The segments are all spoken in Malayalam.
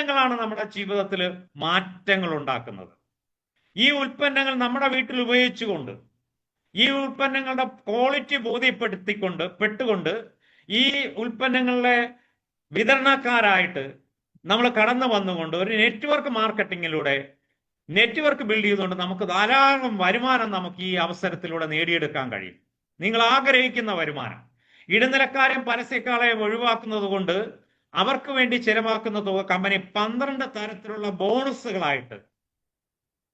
ഉൽപ്പന്നങ്ങളാണ് നമ്മുടെ ജീവിതത്തിൽ മാറ്റങ്ങൾ ഉണ്ടാക്കുന്നത് ഈ ഉൽപ്പന്നങ്ങൾ നമ്മുടെ വീട്ടിൽ ഉപയോഗിച്ചുകൊണ്ട് ഈ ഉൽപ്പന്നങ്ങളുടെ ക്വാളിറ്റി ബോധ്യപ്പെടുത്തിക്കൊണ്ട് പെട്ടുകൊണ്ട് ഈ ഉൽപ്പന്നങ്ങളുടെ വിതരണക്കാരായിട്ട് നമ്മൾ കടന്നു വന്നുകൊണ്ട് ഒരു നെറ്റ്വർക്ക് മാർക്കറ്റിങ്ങിലൂടെ നെറ്റ്വർക്ക് ബിൽഡ് ചെയ്തുകൊണ്ട് നമുക്ക് ധാരാളം വരുമാനം നമുക്ക് ഈ അവസരത്തിലൂടെ നേടിയെടുക്കാൻ കഴിയും. നിങ്ങൾ ആഗ്രഹിക്കുന്ന വരുമാനം. ഇടനിലക്കാരെയും പരസ്യക്കാളെയും ഒഴിവാക്കുന്നത് കൊണ്ട് അവർക്ക് വേണ്ടി ചെലവാക്കുന്ന തുക കമ്പനി പന്ത്രണ്ട് തരത്തിലുള്ള ബോണസുകളായിട്ട്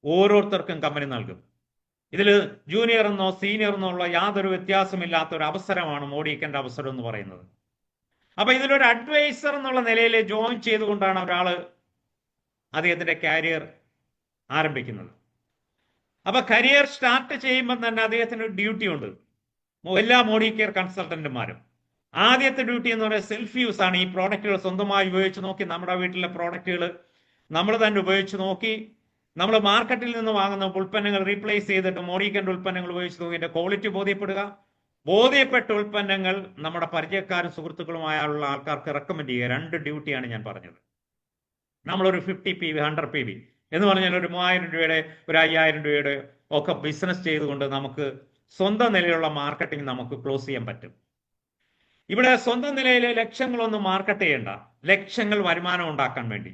ഓരോരുത്തർക്കും കമ്പനി നൽകും. ഇതിൽ ജൂനിയർ എന്നോ സീനിയർ എന്നോ ഉള്ള യാതൊരു വ്യത്യാസമില്ലാത്ത ഒരു അവസരമാണ് മോഡിക്കേണ്ട അവസരം എന്ന് പറയുന്നത്. അപ്പൊ ഇതിലൊരു അഡ്വൈസർ എന്നുള്ള നിലയിൽ ജോയിൻ ചെയ്തുകൊണ്ടാണ് ഒരാൾ അദ്ദേഹത്തിന്റെ കരിയർ ആരംഭിക്കുന്നത്. അപ്പൊ കരിയർ സ്റ്റാർട്ട് ചെയ്യുമ്പോൾ തന്നെ അദ്ദേഹത്തിന് ഒരു ഡ്യൂട്ടി ഉണ്ട് എല്ലാ മോഡി കെയർ കൺസൾട്ടന്റുമാരും. ആദ്യത്തെ ഡ്യൂട്ടി എന്ന് പറയുന്നത് സെൽഫ് യൂസ് ആണ്. ഈ പ്രോഡക്റ്റുകൾ സ്വന്തമായി ഉപയോഗിച്ച് നോക്കി നമ്മുടെ വീട്ടിലെ പ്രോഡക്റ്റുകൾ നമ്മൾ തന്നെ ഉപയോഗിച്ച് നോക്കി. നമ്മൾ മാർക്കറ്റിൽ നിന്ന് വാങ്ങുന്ന ഉൽപ്പന്നങ്ങൾ റീപ്ലേസ് ചെയ്തിട്ട് മോഡിക്കന്റെ ഉൽപ്പന്നങ്ങൾ ഉപയോഗിച്ച് നോക്കി. ക്വാളിറ്റി ബോധ്യപ്പെടുക. ബോധ്യപ്പെട്ട ഉൽപ്പന്നങ്ങൾ നമ്മുടെ പരിചയക്കാരും സുഹൃത്തുക്കളുമായുള്ള ആൾക്കാർക്ക് റെക്കമെൻഡ് ചെയ്യുക. രണ്ട് ഡ്യൂട്ടിയാണ് ഞാൻ പറഞ്ഞത്. നമ്മളൊരു fifty P V hundred P V എന്ന് പറഞ്ഞാൽ ഒരു മൂവായിരം രൂപയുടെ ഒരു അയ്യായിരം രൂപയുടെ ഒക്കെ ബിസിനസ് ചെയ്തുകൊണ്ട് നമുക്ക് സ്വന്തം നിലയിലുള്ള മാർക്കറ്റിംഗ് നമുക്ക് ക്ലോസ് ചെയ്യാൻ പറ്റും. ഇവിടെ സ്വന്തം നിലയിലെ ലക്ഷ്യങ്ങളൊന്നും മാർക്കറ്റ് ചെയ്യണ്ട. ലക്ഷ്യങ്ങൾ വരുമാനം ഉണ്ടാക്കാൻ വേണ്ടി.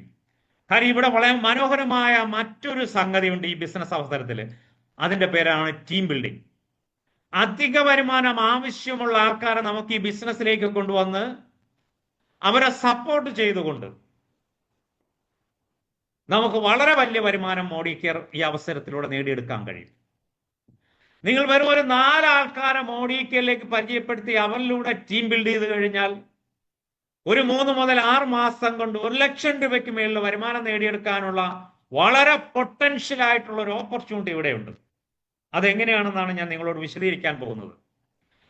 കാര്യം ഇവിടെ വളരെ മനോഹരമായ മറ്റൊരു സംഗതി ഉണ്ട് ഈ ബിസിനസ് അവസരത്തിൽ. അതിന്റെ പേരാണ് ടീം ബിൽഡിംഗ് അധിക വരുമാനം ആവശ്യമുള്ള ആൾക്കാരെ നമുക്ക് ഈ ബിസിനസ്സിലേക്ക് കൊണ്ടുവന്ന് അവരെ സപ്പോർട്ട് ചെയ്തുകൊണ്ട് നമുക്ക് വളരെ വലിയ വരുമാനം മോഡിക്കർ ഈ അവസരത്തിലൂടെ നേടിയെടുക്കാൻ കഴിയും. നിങ്ങൾ വെറും ഒരു നാലാൾക്കാരെ മോഡി കെയറിലേക്ക് പരിചയപ്പെടുത്തി അവരിലൂടെ ടീം ബിൽഡ് ചെയ്ത് കഴിഞ്ഞാൽ ഒരു മൂന്ന് മുതൽ ആറ് മാസം കൊണ്ട് ഒരു ലക്ഷം രൂപയ്ക്ക് മേലുള്ള വരുമാനം നേടിയെടുക്കാനുള്ള വളരെ പൊട്ടൻഷ്യൽ ആയിട്ടുള്ള ഒരു ഓപ്പർച്യൂണിറ്റി ഇവിടെയുണ്ട്. അതെങ്ങനെയാണെന്നാണ് ഞാൻ നിങ്ങളോട് വിശദീകരിക്കാൻ പോകുന്നത്.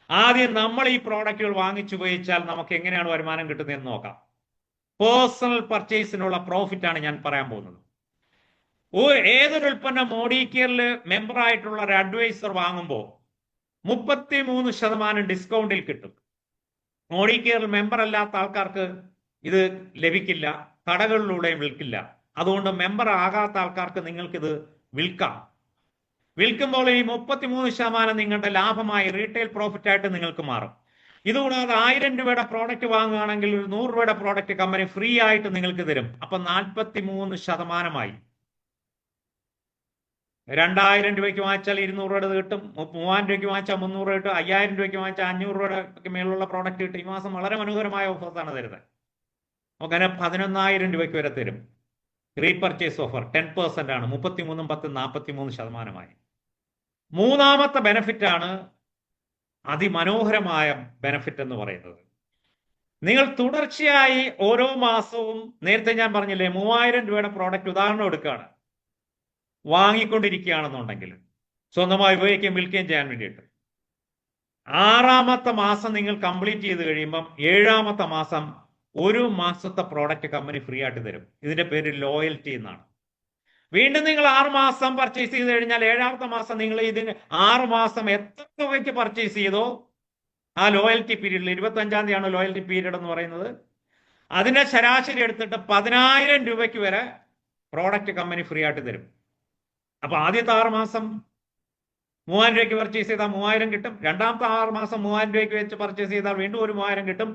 ആദ്യം നമ്മൾ ഈ പ്രോഡക്റ്റുകൾ വാങ്ങിച്ചു ഉപയോഗിച്ചാൽ നമുക്ക് എങ്ങനെയാണ് വരുമാനം കിട്ടുന്നതെന്ന് നോക്കാം. പേഴ്സണൽ പർച്ചേസിനുള്ള പ്രോഫിറ്റ് ആണ് ഞാൻ പറയാൻ പോകുന്നത്. ഏതൊരു ഉൽപ്പന്നം മോഡി കെയറിൽ മെമ്പർ ആയിട്ടുള്ള ഒരു അഡ്വൈസർ വാങ്ങുമ്പോൾ മുപ്പത്തി മൂന്ന് ശതമാനം ഡിസ്കൗണ്ടിൽ കിട്ടും. മോഡി മെമ്പർ അല്ലാത്ത ആൾക്കാർക്ക് ഇത് ലഭിക്കില്ല കടകളിലൂടെയും വിൽക്കില്ല. അതുകൊണ്ട് മെമ്പർ ആകാത്ത ആൾക്കാർക്ക് നിങ്ങൾക്കിത് വിൽക്കാം. വിൽക്കുമ്പോൾ ഈ മുപ്പത്തിമൂന്ന് ശതമാനം നിങ്ങളുടെ ലാഭമായി റീറ്റെയിൽ പ്രോഫിറ്റ് ആയിട്ട് നിങ്ങൾക്ക് മാറും. ഇതുകൂടാതെ ആയിരം രൂപയുടെ പ്രോഡക്റ്റ് വാങ്ങുകയാണെങ്കിൽ ഒരു നൂറ് രൂപയുടെ പ്രോഡക്റ്റ് കമ്പനി ഫ്രീ ആയിട്ട് നിങ്ങൾക്ക് തരും. അപ്പൊ നാൽപ്പത്തി മൂന്ന് ശതമാനമായി. രണ്ടായിരം രൂപയ്ക്ക് വാങ്ങിച്ചാൽ ഇരുന്നൂറ് രൂപയുടെ കിട്ടും. മൂവായിരം രൂപയ്ക്ക് വാങ്ങിച്ചാൽ മുന്നൂറ് രൂപ കിട്ടും. അയ്യായിരം രൂപയ്ക്ക് വാങ്ങിച്ചാൽ അഞ്ഞൂറ് രൂപയുടെ മേലുള്ള പ്രോഡക്റ്റ് കിട്ടും. ഈ മാസം വളരെ മനോഹരമായ ഓഫേഴ്സാണ് തരുന്നത്. അങ്ങനെ പതിനൊന്നായിരം രൂപയ്ക്ക് വരെ തരും. റീപർച്ചേസ് ഓഫർ ടെൻ പെർസെന്റ് ആണ്. മുപ്പത്തിമൂന്നും പത്തും നാൽപ്പത്തി മൂന്ന് ശതമാനമായി. മൂന്നാമത്തെ ബെനഫിറ്റ് ആണ് അതിമനോഹരമായ ബെനഫിറ്റ് എന്ന് പറയുന്നത്. നിങ്ങൾ തുടർച്ചയായി ഓരോ മാസവും നേരത്തെ ഞാൻ പറഞ്ഞില്ലേ മൂവായിരം രൂപയുടെ പ്രോഡക്റ്റ് ഉദാഹരണം എടുക്കുകയാണ്. വാങ്ങിക്കൊണ്ടിരിക്കുകയാണെന്നുണ്ടെങ്കിൽ സ്വന്തമായി ഉപയോഗിക്കുകയും വിൽക്കുകയും ചെയ്യാൻ വേണ്ടിയിട്ട്. ആറാമത്തെ മാസം നിങ്ങൾ കംപ്ലീറ്റ് ചെയ്ത് കഴിയുമ്പം ഏഴാമത്തെ മാസം ഒരു മാസത്തെ പ്രോഡക്റ്റ് കമ്പനി ഫ്രീ ആയിട്ട് തരും. ഇതിന്റെ പേര് ലോയൽറ്റി എന്നാണ്. വീണ്ടും നിങ്ങൾ ആറ് മാസം പർച്ചേസ് ചെയ്ത് കഴിഞ്ഞാൽ ഏഴാമത്തെ മാസം നിങ്ങൾ ഇതിന് ആറ് മാസം എത്ര തുകയ്ക്ക് പർച്ചേസ് ചെയ്തോ ആ ലോയൽറ്റി പീരീഡിൽ ഇരുപത്തി അഞ്ചാം തീയതിയാണ് ലോയൽറ്റി പീരീഡ് എന്ന് പറയുന്നത്. അതിന്റെ ശരാശരി എടുത്തിട്ട് പതിനായിരം രൂപയ്ക്ക് വരെ പ്രോഡക്റ്റ് കമ്പനി ഫ്രീ ആയിട്ട് തരും. അപ്പൊ ആദ്യത്തെ ആറ് മാസം മൂവായിരം രൂപയ്ക്ക് പർച്ചേസ് ചെയ്താൽ മൂവായിരം കിട്ടും. രണ്ടാമത്തെ ആറ് മാസം മൂവായിരം രൂപയ്ക്ക് വെച്ച് പർച്ചേസ് ചെയ്താൽ വീണ്ടും ഒരു മൂവായിരം കിട്ടും.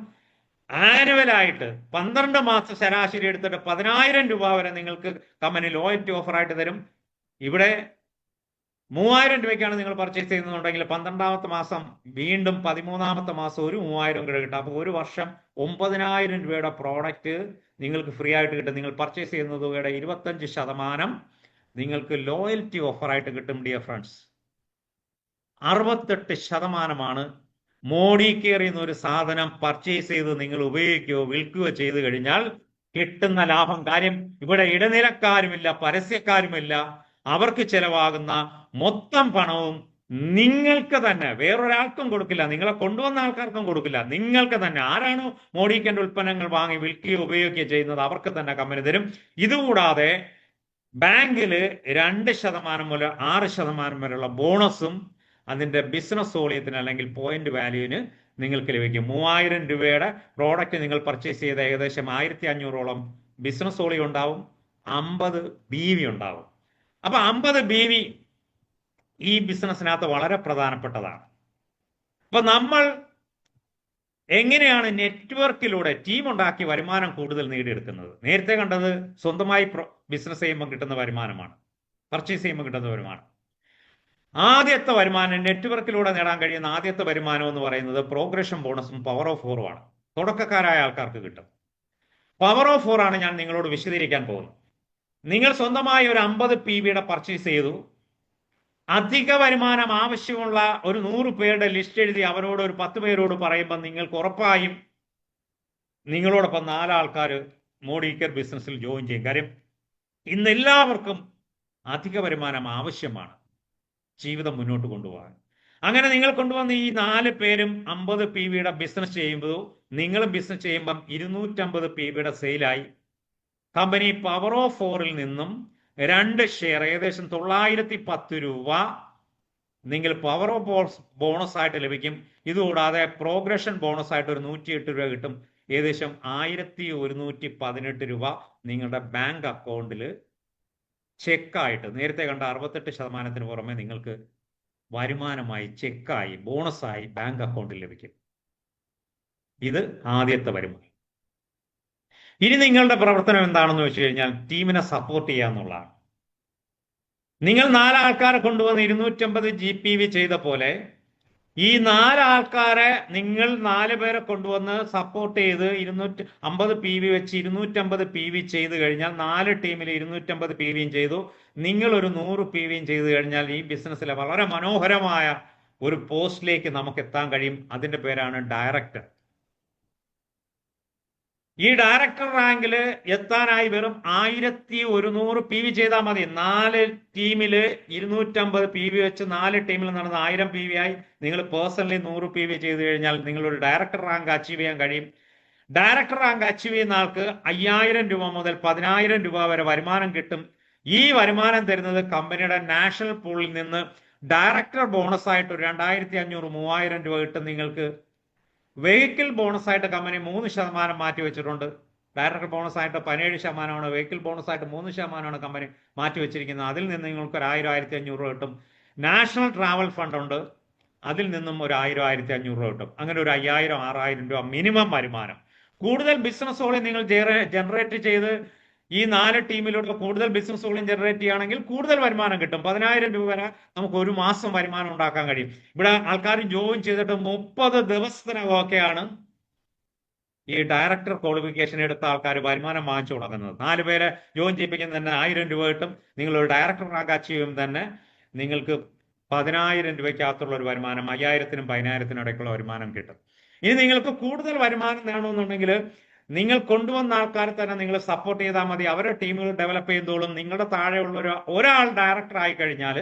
ആനുവലായിട്ട് പന്ത്രണ്ട് മാസം ശരാശരി എടുത്തിട്ട് പതിനായിരം രൂപ വരെ നിങ്ങൾക്ക് കമ്പനി ലോയൽറ്റി ഓഫറായിട്ട് തരും. ഇവിടെ മൂവായിരം രൂപയ്ക്കാണ് നിങ്ങൾ പർച്ചേസ് ചെയ്യുന്നുണ്ടെങ്കിൽ പന്ത്രണ്ടാമത്തെ മാസം വീണ്ടും പതിമൂന്നാമത്തെ മാസം ഒരു മൂവായിരം രൂപ കിട്ടും. അപ്പോൾ ഒരു വർഷം ഒമ്പതിനായിരം രൂപയുടെ പ്രോഡക്റ്റ് നിങ്ങൾക്ക് ഫ്രീ ആയിട്ട് കിട്ടും. നിങ്ങൾ പർച്ചേസ് ചെയ്യുന്ന തുകയുടെ ഇരുപത്തഞ്ച് ശതമാനം നിങ്ങൾക്ക് ലോയൽറ്റി ഓഫറായിട്ട് കിട്ടും ഡിയർ ഫ്രണ്ട്സ് അറുപത്തെട്ട് ശതമാനമാണ് മോഡി കെയർ ഒരു സാധനം പർച്ചേസ് ചെയ്ത് നിങ്ങൾ ഉപയോഗിക്കുകയോ വിൽക്കുകയോ ചെയ്തു കഴിഞ്ഞാൽ കിട്ടുന്ന ലാഭം കാര്യം ഇവിടെ ഇടനിലക്കാരുമില്ല പരസ്യക്കാരുമില്ല. അവർക്ക് ചെലവാകുന്ന മൊത്തം പണവും നിങ്ങൾക്ക് തന്നെ. വേറൊരാൾക്കും കൊടുക്കില്ല. നിങ്ങളെ കൊണ്ടുവന്ന ആൾക്കാർക്കും കൊടുക്കില്ല. നിങ്ങൾക്ക് തന്നെ. ആരാണോ മോഡിക്കന്റെ ഉൽപ്പന്നങ്ങൾ വാങ്ങി വിൽക്കുകയോ ഉപയോഗിക്കുകയോ ചെയ്യുന്നത് അവർക്ക് തന്നെ കമ്പനി തരും. ഇതുകൂടാതെ ബാങ്കിൽ രണ്ട് ശതമാനം മുതൽ ആറ് ശതമാനം വരെയുള്ള ബോണസും അതിന്റെ ബിസിനസ് വോളിയത്തിന് അല്ലെങ്കിൽ പോയിന്റ് വാല്യൂവിന് നിങ്ങൾക്ക് ലഭിക്കും. മൂവായിരം രൂപയുടെ പ്രോഡക്റ്റ് നിങ്ങൾ പർച്ചേസ് ചെയ്ത ഏകദേശം ആയിരത്തി അഞ്ഞൂറോളം ബിസിനസ് വോളിയം ഉണ്ടാവും. അമ്പത് ബി വി ഉണ്ടാവും. അപ്പൊ അമ്പത് ബി വി ഈ ബിസിനസ്സിനകത്ത് വളരെ പ്രധാനപ്പെട്ടതാണ്. അപ്പൊ നമ്മൾ എങ്ങനെയാണ് നെറ്റ്വർക്കിലൂടെ ടീം ഉണ്ടാക്കി വരുമാനം കൂടുതൽ നേടിയെടുക്കുന്നത്? നേരത്തെ കണ്ടത് സ്വന്തമായി ബിസിനസ് ചെയ്യുമ്പോൾ കിട്ടുന്ന വരുമാനമാണ്. പർച്ചേസ് ചെയ്യുമ്പോൾ കിട്ടുന്ന വരുമാനം. ആദ്യത്തെ വരുമാനം നെറ്റ്വർക്കിലൂടെ നേടാൻ കഴിയുന്ന ആദ്യത്തെ വരുമാനം എന്ന് പറയുന്നത് പ്രോഗ്രഷൻ ബോണസും പവർ ഓഫ് ഫോറുമാണ് തുടക്കക്കാരായ ആൾക്കാർക്ക് കിട്ടും. പവർ ഓഫ് ഫോർ ആണ് ഞാൻ നിങ്ങളോട് വിശദീകരിക്കാൻ പോകുന്നത്. നിങ്ങൾ സ്വന്തമായി ഒരു അമ്പത് പി ബിയുടെ പർച്ചേസ് ചെയ്തു. അധിക വരുമാനം ആവശ്യമുള്ള ഒരു നൂറ് പേരുടെ ലിസ്റ്റ് എഴുതി അവരോട് ഒരു പത്ത് പേരോട് പറയുമ്പോൾ നിങ്ങൾക്ക് ഉറപ്പായും നിങ്ങളോടൊപ്പം നാലാൾക്കാർ മോഡിക്കർ ബിസിനസ്സിൽ ജോയിൻ ചെയ്യും. കാര്യം ഇന്ന് എല്ലാവർക്കും അധിക വരുമാനം ആവശ്യമാണ് ജീവിതം മുന്നോട്ട് കൊണ്ടുപോകാൻ. അങ്ങനെ നിങ്ങൾ കൊണ്ടുവന്ന ഈ നാല് പേരും അമ്പത് പി വിയുടെ ബിസിനസ് ചെയ്യുമ്പോൾ നിങ്ങളും ബിസിനസ് ചെയ്യുമ്പം ഇരുന്നൂറ്റമ്പത് പി വിയുടെ സെയിലായി കമ്പനി പവർ ഓഫ് ഫോറിൽ നിന്നും രണ്ട് ഷെയർ ഏകദേശം തൊള്ളായിരത്തി പത്ത് രൂപ നിങ്ങൾ പവർ ഓഫ് ബോണസ് ആയിട്ട് ലഭിക്കും. ഇതുകൂടാതെ പ്രോഗ്രഷൻ ബോണസ് ആയിട്ട് ഒരു നൂറ്റി എട്ട് രൂപ കിട്ടും. ഏകദേശം ആയിരത്തി ഒരുന്നൂറ്റി പതിനെട്ട് രൂപ നിങ്ങളുടെ ബാങ്ക് അക്കൗണ്ടിൽ ചെക്കായിട്ട് നേരത്തെ കണ്ട അറുപത്തെട്ട് ശതമാനത്തിന് പുറമെ നിങ്ങൾക്ക് വരുമാനമായി ചെക്കായി ബോണസായി ബാങ്ക് അക്കൗണ്ടിൽ ലഭിക്കും. ഇത് ആദ്യത്തെ വരുമാനം. ഇനി നിങ്ങളുടെ പ്രവർത്തനം എന്താണെന്ന് വെച്ച് കഴിഞ്ഞാൽ ടീമിനെ സപ്പോർട്ട് ചെയ്യുക എന്നുള്ളതാണ്. നിങ്ങൾ നാലാൾക്കാരെ കൊണ്ടുവന്ന് ഇരുന്നൂറ്റമ്പത് ജി പി വി ചെയ്ത പോലെ ഈ നാലാൾക്കാരെ നിങ്ങൾ നാല് പേരെ കൊണ്ടുവന്ന് സപ്പോർട്ട് ചെയ്ത് ഇരുന്നൂറ്റി അമ്പത് പി വി വെച്ച് ഇരുന്നൂറ്റമ്പത് പി വി ചെയ്ത് കഴിഞ്ഞാൽ നാല് ടീമിൽ ഇരുന്നൂറ്റമ്പത് പി വിയും ചെയ്തു. നിങ്ങൾ ഒരു നൂറ് പി വിയും ചെയ്ത് കഴിഞ്ഞാൽ ഈ ബിസിനസ്സിലെ വളരെ മനോഹരമായ ഒരു പോസ്റ്റിലേക്ക് നമുക്ക് എത്താൻ കഴിയും. അതിന്റെ പേരാണ് ഡയറക്ടർ ഈ ഡയറക്ടർ റാങ്കിൽ എത്താനായി വെറും ആയിരത്തി ഒരുന്നൂറ് പി വി ചെയ്താൽ മതി. നാല് ടീമിൽ ഇരുന്നൂറ്റമ്പത് പി വി വെച്ച് നാല് ടീമിൽ നടന്ന ആയിരം പി വി ആയി നിങ്ങൾ പേഴ്സണലി നൂറ് പി വി ചെയ്ത് കഴിഞ്ഞാൽ നിങ്ങളൊരു ഡയറക്ടർ റാങ്ക് അച്ചീവ് ചെയ്യാൻ കഴിയും. ഡയറക്ടർ റാങ്ക് അച്ചീവ് ചെയ്യുന്ന ആൾക്ക് അയ്യായിരം രൂപ മുതൽ പതിനായിരം രൂപ വരെ വരുമാനം കിട്ടും. ഈ വരുമാനം തരുന്നത് കമ്പനിയുടെ നാഷണൽ പൂളിൽ നിന്ന് ഡയറക്ടർ ബോണസ് ആയിട്ട് ഒരു രണ്ടായിരത്തി അഞ്ഞൂറ് മൂവായിരം രൂപ കിട്ടും നിങ്ങൾക്ക്. വെഹിക്കിൾ ബോണസായിട്ട് കമ്പനി മൂന്ന് ശതമാനം മാറ്റി വെച്ചിട്ടുണ്ട്. ഡയറക്ടർ ബോണസായിട്ട് പതിനേഴ് ശതമാനമാണ്. വെഹിക്കിൾ ബോണസായിട്ട് മൂന്ന് ശതമാനമാണ് കമ്പനി മാറ്റി വെച്ചിരിക്കുന്നത്. അതിൽ നിന്ന് നിങ്ങൾക്ക് ഒരു ആയിരം ആയിരത്തി അഞ്ഞൂറ് രൂപ കിട്ടും. നാഷണൽ ട്രാവൽ ഫണ്ട് ഉണ്ട്. അതിൽ നിന്നും ഒരു ആയിരം ആയിരത്തി അഞ്ഞൂറ് രൂപ കിട്ടും. അങ്ങനെ ഒരു അയ്യായിരം ആറായിരം രൂപ മിനിമം വരുമാനം. കൂടുതൽ ബിസിനസ്സുകളിൽ നിങ്ങൾ ജനറേറ്റ് ചെയ്ത് ഈ നാല് ടീമിലൂടെ കൂടുതൽ ബിസിനസ്സുകളും ജനറേറ്റ് ചെയ്യുകയാണെങ്കിൽ കൂടുതൽ വരുമാനം കിട്ടും. പതിനായിരം രൂപ വരെ നമുക്ക് ഒരു മാസം വരുമാനം ഉണ്ടാക്കാൻ കഴിയും. ഇവിടെ ആൾക്കാർ ജോയിൻ ചെയ്തിട്ട് മുപ്പത് ദിവസത്തിനകമൊക്കെയാണ് ഈ ഡയറക്ടർ ക്വാളിഫിക്കേഷൻ എടുത്ത ആൾക്കാർ വരുമാനം വാങ്ങിച്ചു തുടങ്ങുന്നത് നാല് പേരെ ജോയിൻ ചെയ്യിപ്പിക്കുന്ന തന്നെ ആയിരം രൂപ കിട്ടും. നിങ്ങൾ ഒരു ഡയറക്ടർ റാങ്ക് അച്ചീവ് തന്നെ നിങ്ങൾക്ക് പതിനായിരം രൂപയ്ക്കകത്തുള്ള ഒരു വരുമാനം അയ്യായിരത്തിനും പതിനായിരത്തിനും ഇടയ്ക്കുള്ള വരുമാനം കിട്ടും. ഇനി നിങ്ങൾക്ക് കൂടുതൽ വരുമാനം നേടണമെന്നുണ്ടെങ്കിൽ നിങ്ങൾ കൊണ്ടുവന്ന ആൾക്കാരെ തന്നെ നിങ്ങൾ സപ്പോർട്ട് ചെയ്താൽ മതി. അവരുടെ ടീമുകൾ ഡെവലപ്പ് ചെയ്തോളും നിങ്ങളുടെ താഴെയുള്ള ഒരു ഒരാൾ ഡയറക്ടർ ആയി കഴിഞ്ഞാൽ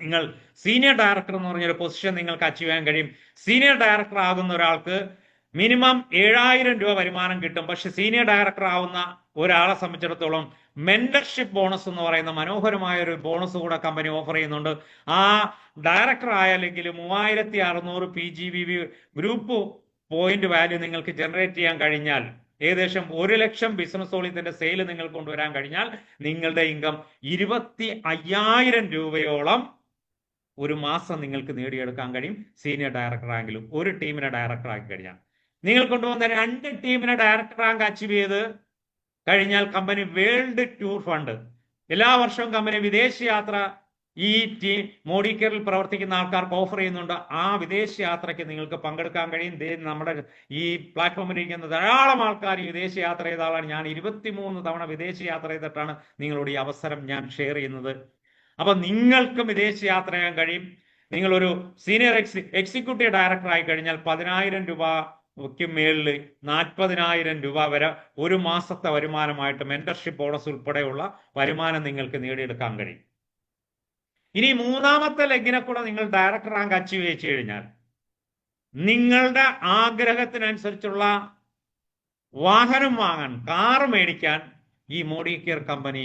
നിങ്ങൾ സീനിയർ ഡയറക്ടർ എന്ന് പറഞ്ഞൊരു പൊസിഷൻ നിങ്ങൾക്ക് അച്ചീവ് ചെയ്യാൻ കഴിയും. സീനിയർ ഡയറക്ടർ ആകുന്ന ഒരാൾക്ക് മിനിമം ഏഴായിരം രൂപ വരുമാനം കിട്ടും. പക്ഷെ സീനിയർ ഡയറക്ടർ ആവുന്ന ഒരാളെ സംബന്ധിച്ചിടത്തോളം മെന്റർഷിപ്പ് ബോണസ് എന്ന് പറയുന്ന മനോഹരമായ ഒരു ബോണസ് കൂടെ കമ്പനി ഓഫർ ചെയ്യുന്നുണ്ട്. ആ ഡയറക്ടർ ആയാലെങ്കിൽ മൂവായിരത്തി അറുന്നൂറ് P G V group point value നിങ്ങൾക്ക് ജനറേറ്റ് ചെയ്യാൻ കഴിഞ്ഞാൽ ഏകദേശം ഒരു ലക്ഷം ബിസിനസ് ഓളിത്തിന്റെ സെയിൽ നിങ്ങൾ കൊണ്ടുവരാൻ കഴിഞ്ഞാൽ നിങ്ങളുടെ ഇൻകം ഇരുപത്തി അയ്യായിരം രൂപയോളം ഒരു മാസം നിങ്ങൾക്ക് നേടിയെടുക്കാൻ കഴിയും സീനിയർ ഡയറക്ടർ റാങ്കിലും ഒരു ടീമിനെ ഡയറക്ടർ ആക്കി കഴിഞ്ഞാൽ. നിങ്ങൾ കൊണ്ടുവന്ന രണ്ട് ടീമിനെ ഡയറക്ടർ റാങ്ക് അച്ചീവ് ചെയ്ത് കഴിഞ്ഞാൽ കമ്പനി വേൾഡ് ടൂർ ഫണ്ട് എല്ലാ വർഷവും കമ്പനി വിദേശ യാത്ര ഈ ടീം മോഡിക്കറിൽ പ്രവർത്തിക്കുന്ന ആൾക്കാർക്ക് ഓഫർ ചെയ്യുന്നുണ്ട്. ആ വിദേശ യാത്രയ്ക്ക് നിങ്ങൾക്ക് പങ്കെടുക്കാൻ കഴിയും. നമ്മുടെ ഈ പ്ലാറ്റ്ഫോമിൽ ഇരിക്കുന്ന ധാരാളം ആൾക്കാർ വിദേശ യാത്ര ചെയ്ത ആളാണ്. ഞാൻ ഇരുപത്തിമൂന്ന് തവണ വിദേശ യാത്ര ചെയ്തിട്ടാണ് നിങ്ങളോട് ഈ അവസരം ഞാൻ ഷെയർ ചെയ്യുന്നത്. അപ്പൊ നിങ്ങൾക്കും വിദേശ യാത്ര ചെയ്യാൻ കഴിയും. നിങ്ങളൊരു സീനിയർ എക്സി എക്സിക്യൂട്ടീവ് ഡയറക്ടർ ആയി കഴിഞ്ഞാൽ പതിനായിരം രൂപ മേളിൽ നാൽപ്പതിനായിരം രൂപ വരെ ഒരു മാസത്തെ വരുമാനമായിട്ട് മെന്റർഷിപ്പ് ബോണസ് ഉൾപ്പെടെയുള്ള വരുമാനം നിങ്ങൾക്ക് നേടിയെടുക്കാൻ കഴിയും. ഇനി മൂന്നാമത്തെ ലെഗിനെ കൂടെ നിങ്ങൾ ഡയറക്ടർ റാങ്ക് അച്ചീവ് ചെയ്ത് കഴിഞ്ഞാൽ നിങ്ങളുടെ ആഗ്രഹത്തിനനുസരിച്ചുള്ള വാഹനം വാങ്ങാൻ കാർ മേടിക്കാൻ ഈ മോഡി കെയർ കമ്പനി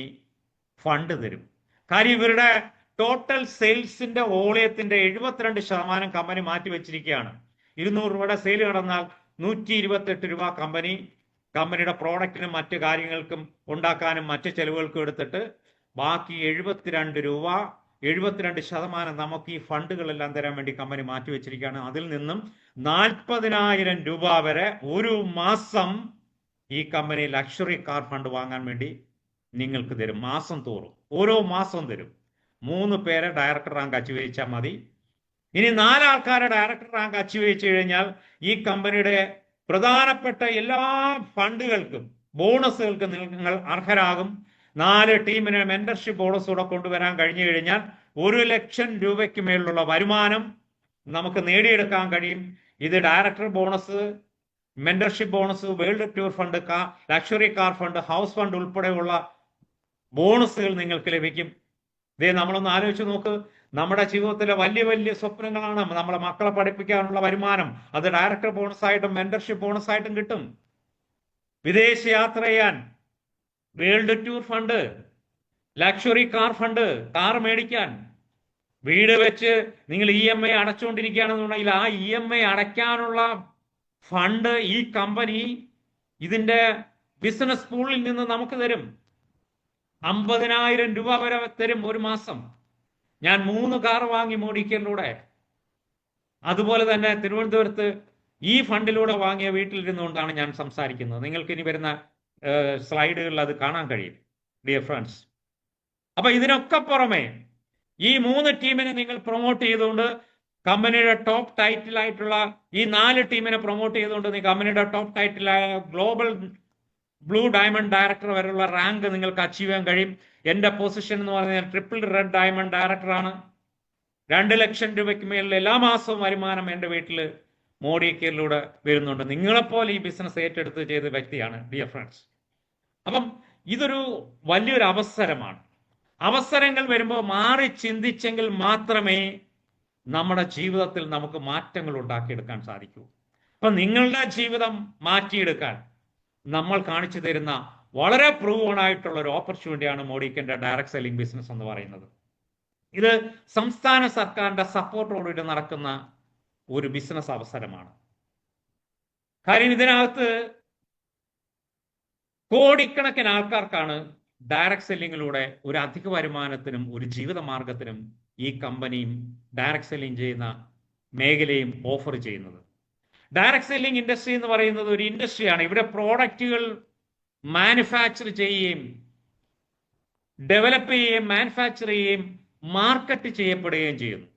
ഫണ്ട് തരും. കാര്യം ഇവരുടെ ടോട്ടൽ സെയിൽസിന്റെ വോളിയത്തിന്റെ എഴുപത്തിരണ്ട് ശതമാനം കമ്പനി മാറ്റി വെച്ചിരിക്കുകയാണ്. ഇരുന്നൂറ് രൂപയുടെ സെയിൽ നടന്നാൽ നൂറ്റി ഇരുപത്തെട്ട് രൂപ കമ്പനി കമ്പനിയുടെ പ്രോഡക്റ്റിനും മറ്റു കാര്യങ്ങൾക്കും ഉണ്ടാക്കാനും മറ്റു ചെലവുകൾക്കും എടുത്തിട്ട് ബാക്കി എഴുപത്തിരണ്ട് രൂപ എഴുപത്തിരണ്ട് ശതമാനം നമുക്ക് ഈ ഫണ്ടുകളെല്ലാം തരാൻ വേണ്ടി കമ്പനി മാറ്റിവെച്ചിരിക്കുകയാണ് അതിൽ നിന്നും നാൽപ്പതിനായിരം രൂപ വരെ ഒരു മാസം ഈ കമ്പനി ലക്ഷറി കാർ ഫണ്ട് വാങ്ങാൻ വേണ്ടി നിങ്ങൾക്ക് തരും. മാസം തോറും. ഓരോ മാസം തരും. മൂന്ന് പേരെ ഡയറക്ടർ റാങ്ക് അച്ചീവ് ചെയ്യിച്ചാൽ മതി. ഇനി നാലാൾക്കാരെ ഡയറക്ടർ റാങ്ക് അച്ചീവ് ചെയ്യിച്ചു കഴിഞ്ഞാൽ ഈ കമ്പനിയുടെ പ്രധാനപ്പെട്ട എല്ലാ ഫണ്ടുകൾക്കും ബോണസുകൾക്കും നിങ്ങൾ അർഹരാകും. നാല് ടീമിന് മെന്റർഷിപ്പ് കൂടെ കൊണ്ടുവരാൻ കഴിഞ്ഞു കഴിഞ്ഞാൽ ഒരു ലക്ഷം രൂപയ്ക്ക് മേലുള്ള വരുമാനം നമുക്ക് നേടിയെടുക്കാൻ കഴിയും. ഇത് director bonus mentorship bonus world tour fund car luxury car fund house fund ഉൾപ്പെടെയുള്ള ബോണസുകൾ നിങ്ങൾക്ക് ലഭിക്കും. ഇതേ നമ്മളൊന്ന് ആലോചിച്ച് നോക്ക്. നമ്മുടെ ജീവിതത്തിലെ വലിയ വലിയ സ്വപ്നങ്ങളാണ് നമ്മളെ മക്കളെ പഠിപ്പിക്കാനുള്ള വരുമാനം. അത് ഡയറക്ടർ ബോണസ് ആയിട്ടും മെന്റർഷിപ്പ് ബോണസ് ആയിട്ടും കിട്ടും. വിദേശ യാത്ര ചെയ്യാൻ world tour fund luxury car fund car മേടിക്കാൻ. വീട് വെച്ച് നിങ്ങൾ ഇ എം ഐ അടച്ചുകൊണ്ടിരിക്കുകയാണെന്നുണ്ടെങ്കിൽ ആ ഇ എം ഐ അടയ്ക്കാനുള്ള ഫണ്ട് ഈ കമ്പനി ഇതിന്റെ ബിസിനസ് പൂളിൽ നിന്ന് നമുക്ക് തരും. അമ്പതിനായിരം രൂപ വരെ തരും ഒരു മാസം. ഞാൻ മൂന്ന് കാർ വാങ്ങി മോഡിക്കലിലൂടെ അതുപോലെ തന്നെ തിരുവനന്തപുരത്ത് ഈ ഫണ്ടിലൂടെ വാങ്ങിയ വീട്ടിലിരുന്നുകൊണ്ടാണ് ഞാൻ സംസാരിക്കുന്നത്. നിങ്ങൾക്ക് ഇനി വരുന്ന സ്ലൈഡുകളിൽ അത് കാണാൻ കഴിയും ഡിയർ ഫ്രണ്ട്സ് അപ്പൊ ഇതിനൊക്കെ പുറമെ ഈ മൂന്ന് ടീമിനെ നിങ്ങൾ പ്രൊമോട്ട് ചെയ്തുകൊണ്ട് കമ്പനിയുടെ ടോപ്പ് ടൈറ്റിൽ ആയിട്ടുള്ള ഈ നാല് ടീമിനെ പ്രൊമോട്ട് ചെയ്തുകൊണ്ട് കമ്പനിയുടെ ടോപ്പ് ടൈറ്റിലായ ഗ്ലോബൽ ബ്ലൂ ഡയമണ്ട് ഡയറക്ടർ വരെയുള്ള റാങ്ക് നിങ്ങൾക്ക് അച്ചീവ് ചെയ്യാൻ കഴിയും. എന്റെ പൊസിഷൻ എന്ന് പറഞ്ഞാൽ ട്രിപ്പിൾ റെഡ് ഡയമണ്ട് ഡയറക്ടറാണ് രണ്ട് ലക്ഷം രൂപയ്ക്ക് മേലിൽ എല്ലാ മാസവും വരുമാനം എന്റെ വീട്ടിൽ മോഡി വരുന്നുണ്ട്. നിങ്ങളെപ്പോലെ ഈ ബിസിനസ് ഏറ്റെടുത്ത് ചെയ്ത വ്യക്തിയാണ് ഡിയർ ഫ്രണ്ട്സ് അപ്പം ഇതൊരു വലിയൊരു അവസരമാണ്. അവസരങ്ങൾ വരുമ്പോൾ മാറി ചിന്തിച്ചെങ്കിൽ മാത്രമേ നമ്മുടെ ജീവിതത്തിൽ നമുക്ക് മാറ്റങ്ങൾ ഉണ്ടാക്കിയെടുക്കാൻ സാധിക്കൂ. അപ്പൊ നിങ്ങളുടെ ജീവിതം മാറ്റിയെടുക്കാൻ നമ്മൾ കാണിച്ചു തരുന്ന വളരെ പ്രൂവൺ ആയിട്ടുള്ള ഒരു ഓപ്പർച്യൂണിറ്റിയാണ് മോഡിക്കന്റെ ഡയറക്ട് സെല്ലിംഗ് ബിസിനസ് എന്ന് പറയുന്നത്. ഇത് സംസ്ഥാന സർക്കാരിന്റെ സപ്പോർട്ടോടുകൂടി നടക്കുന്ന ഒരു ബിസിനസ് അവസരമാണ്. കാര്യം ഇതിനകത്ത് കോടിക്കണക്കിന് ആൾക്കാർക്കാണ് ഡയറക്ട് സെല്ലിങ്ങിലൂടെ ഒരു അധിക വരുമാനത്തിനും ഒരു ജീവിത മാർഗത്തിനും ഈ കമ്പനിയും ഡയറക്ട് സെല്ലിംഗ് ചെയ്യുന്ന മേഖലയും ഓഫർ ചെയ്യുന്നത്. ഡയറക്ട് സെല്ലിംഗ് ഇൻഡസ്ട്രി എന്ന് പറയുന്നത് ഒരു ഇൻഡസ്ട്രിയാണ് ഇവിടെ പ്രോഡക്റ്റുകൾ മാനുഫാക്ചർ ചെയ്യുകയും ഡെവലപ്പ് ചെയ്യുകയും മാനുഫാക്ചർ ചെയ്യുകയും മാർക്കറ്റ് ചെയ്യപ്പെടുകയും ചെയ്യുന്നു.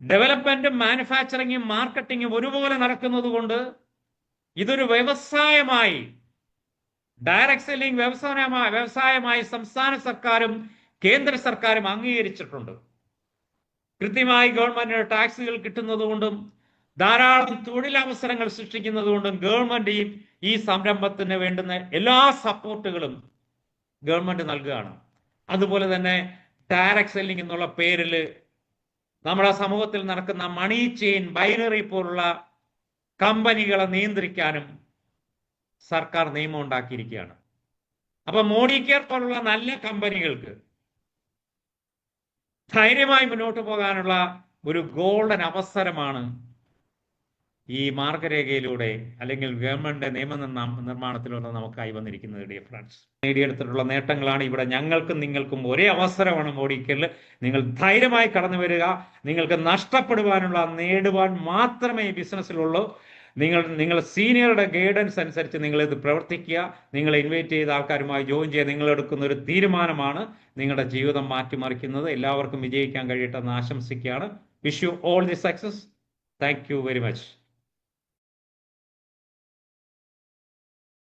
ഡെവലപ്മെന്റും മാനുഫാക്ചറിങ്ങും മാർക്കറ്റിങ്ങും ഒരുപോലെ നടക്കുന്നത് കൊണ്ട് ഇതൊരു വ്യവസായമായി ഡയറക്ട് സെല്ലിംഗ് വ്യവസായമായി വ്യവസായമായി സംസ്ഥാന സർക്കാരും കേന്ദ്ര സർക്കാരും അംഗീകരിച്ചിട്ടുണ്ട്. കൃത്യമായി ഗവൺമെന്റിന് ടാക്സുകൾ കിട്ടുന്നത് കൊണ്ടും ധാരാളം തൊഴിലവസരങ്ങൾ സൃഷ്ടിക്കുന്നത് കൊണ്ടും ഗവൺമെന്റ് ഈ സംരംഭത്തിന് വേണ്ടുന്ന എല്ലാ സപ്പോർട്ടുകളും ഗവൺമെന്റ് നൽകുകയാണ്. അതുപോലെ തന്നെ ഡയറക്ട് സെല്ലിംഗ് എന്നുള്ള പേരിൽ നമ്മുടെ സമൂഹത്തിൽ നടക്കുന്ന മണി ചെയിൻ ബൈനറി പോലുള്ള കമ്പനികളെ നിയന്ത്രിക്കാനും സർക്കാർ നിയമം ഉണ്ടാക്കിയിരിക്കുകയാണ്. അപ്പൊ മോഡി കെയർ പോലുള്ള നല്ല കമ്പനികൾക്ക് ധൈര്യമായി മുന്നോട്ട് പോകാനുള്ള ഒരു ഗോൾഡൻ അവസരമാണ് ഈ മാർഗരേഖയിലൂടെ അല്ലെങ്കിൽ ഗവൺമെന്റ് നിയമ നിർമ്മാണത്തിലൂടെ നമുക്കായി വന്നിരിക്കുന്നത് ഡിയർ ഫ്രണ്ട്സ്. നേടിയെടുത്തിട്ടുള്ള നേട്ടങ്ങളാണ് ഇവിടെ ഞങ്ങൾക്കും നിങ്ങൾക്കും ഒരേ അവസരമാണ് മോഡിക്കൽ നിങ്ങൾ ധൈര്യമായി കടന്നു വരിക. നിങ്ങൾക്ക് നഷ്ടപ്പെടുവാനുള്ള നേടുവാൻ മാത്രമേ ബിസിനസ്സിലുള്ളൂ നിങ്ങൾ നിങ്ങൾ സീനിയറുടെ ഗൈഡൻസ് അനുസരിച്ച് നിങ്ങൾ ഇത് പ്രവർത്തിക്കുക. നിങ്ങൾ ഇൻവൈറ്റ് ചെയ്ത ആൾക്കാരുമായി ജോയിൻ ചെയ്യുക. നിങ്ങൾ എടുക്കുന്ന ഒരു തീരുമാനമാണ് നിങ്ങളുടെ ജീവിതം മാറ്റിമറിക്കുന്നത്. എല്ലാവർക്കും വിജയിക്കാൻ കഴിയട്ടെ എന്ന് ആശംസിക്കുകയാണ്. Wish you all the success thank you very much